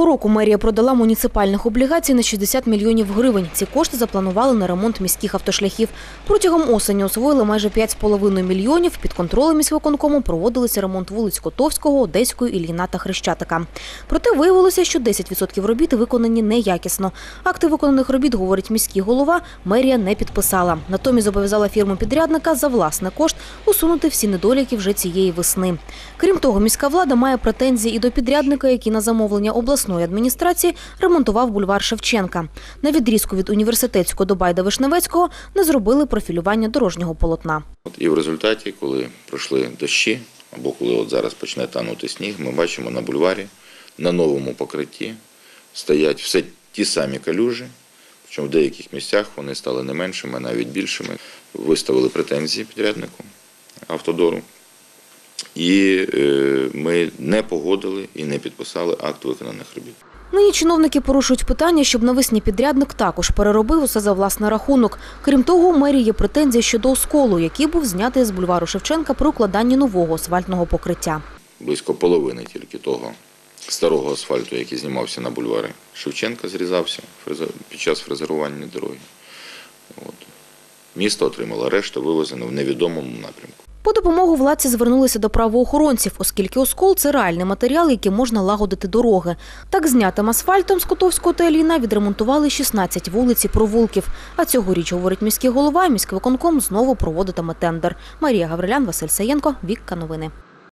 Цього року мерія продала муніципальних облігацій на 60 мільйонів гривень. Ці кошти запланували на ремонт міських автошляхів. Протягом осені освоїли майже 5,5 мільйонів. Під контролем міськвиконкому проводилися ремонт вулиць Котовського, Одеської, Ільїна та Хрещатика. Проте виявилося, що 10% робіт виконані неякісно. Акти виконаних робіт, говорить міський голова, мерія не підписала. Натомість зобов'язала фірму підрядника за власний кошт усунути всі недоліки вже цієї весни. Крім того, міська влада має претензії і до підрядника, який на замовлення обласної адміністрації ремонтував бульвар Шевченка. На відрізку від університетського до Байда Вишневецького не зробили профілювання дорожнього полотна. От І в результаті, коли пройшли дощі, або коли от зараз почне танути сніг, ми бачимо на бульварі на новому покритті стоять все ті самі калюжі, причому в деяких місцях вони стали не меншими, навіть більшими. Виставили претензії підряднику автодору. І е, ми не погодили і не підписали акт виконаних робіт. Нині чиновники порушують питання, щоб навесні підрядник також переробив усе за власний рахунок. Крім того, у мерії є претензії щодо осколу, який був знятий з бульвару Шевченка при укладанні нового асфальтного покриття. близько половини тільки того старого асфальту, який знімався на бульварі Шевченка, зрізався під час фрезерування дороги. От. Місто отримало решту, вивезено в невідомому напрямку. По допомогу владці звернулися до правоохоронців, оскільки оскол це реальний матеріал, яким можна лагодити дороги. Так знятим асфальтом з Котовського та Еліна відремонтували 16 вулиць і провулків. А цьогоріч, говорить міський голова, міськвиконком знову проводитиме тендер. Марія Гаврилян, Василь Саєнко, Вікка Новини.